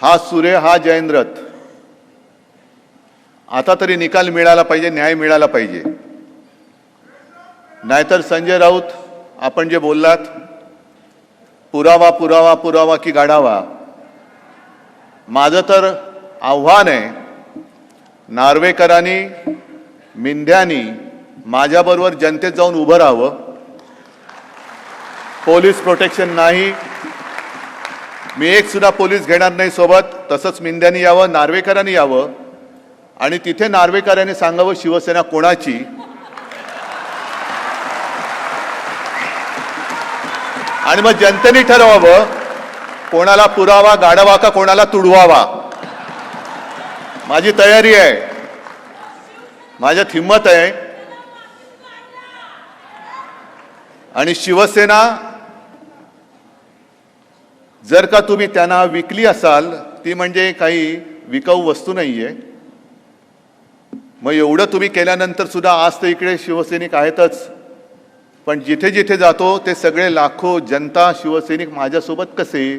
हा सूर्य हा जयेंद्रथ आता तरी निकाल मिळाला पाहिजे न्याय मिळाला पाहिजे. नाहीतर संजय राऊत आपण जे बोललात पुरावा पुरावा पुरावा की गाढावा. माझं तर आव्हान आहे नार्वेकरांनी मिंध्यानी माझ्याबरोबर जनतेत जाऊन उभं राहावं. पोलीस प्रोटेक्शन नाही मी एक सुद्धा पोलीस घेणार नाही सोबत तसंच मिंद्यानी यावं नार्वेकरांनी यावं. आणि तिथे नार्वेकरांनी सांगावं शिवसेना कोणाची? आणि मग जनतेने ठरवावं कोणाला पुरावा गाडवा का कोणाला तुडवावा? माझी तयारी आहे. माझ्यात हिंमत आहे. आणि शिवसेना जर का तुम्ही त्यांना विकली असाल ती म्हणजे काही विकाऊ वस्तू नाहीये. मग एवढं तुम्ही केल्यानंतर सुद्धा आज तर इकडे शिवसैनिक आहेतच. पण जिथे जिथे जातो ते सगळे लाखो जनता शिवसैनिक माझ्यासोबत कसे?